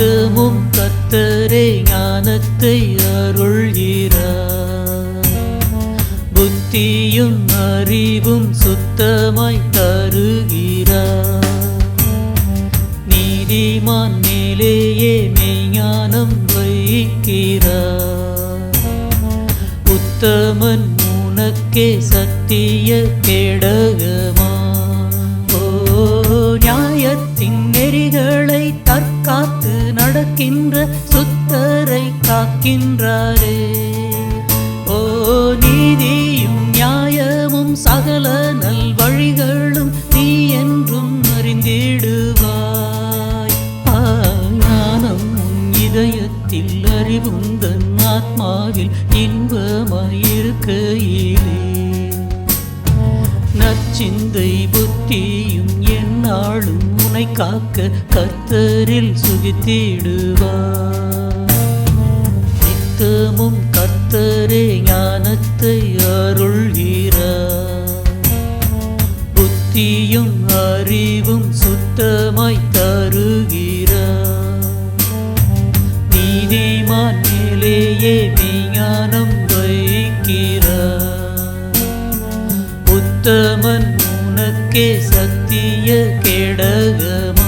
நித்தமும் கத்தரே ஞானத்தை அருள்கிறார். புத்தியும் அறிவும் சுத்தமாய் தருகிறார். நீதிமான் மேலேயே மெய்ஞானம் வைக்கிறார். உத்தமன் உனக்கே சத்திய கேடகமா? ஓ ஞான நடக்கின்ற சுத்தரை காக்கின்றாரே. ஓ நீதியும் நியாயமும் சகல நல் வழிகளும் நீ என்றும் அறிந்திடுவாய். ஞானம் உன் இதயத்தில் அறிவும் தன் ஆத்மாவில் இன்பமாயிருக்கையிலே. நச்சிந்தை புத்தியும் என்னாலும் உனை காக்க கர்த்தரில் சுகித்திடுவார். நித்தமும் கர்த்தரே ஞானத்தை அருள்கிறார். புத்தியும் அறிவும் சுத்தமாய் தருகிறார். நீதிமான் மேலேயே மெய்ஞானம் வைக்கிறார். உத்தமன் உனக்கே சத்திய கேடகம்?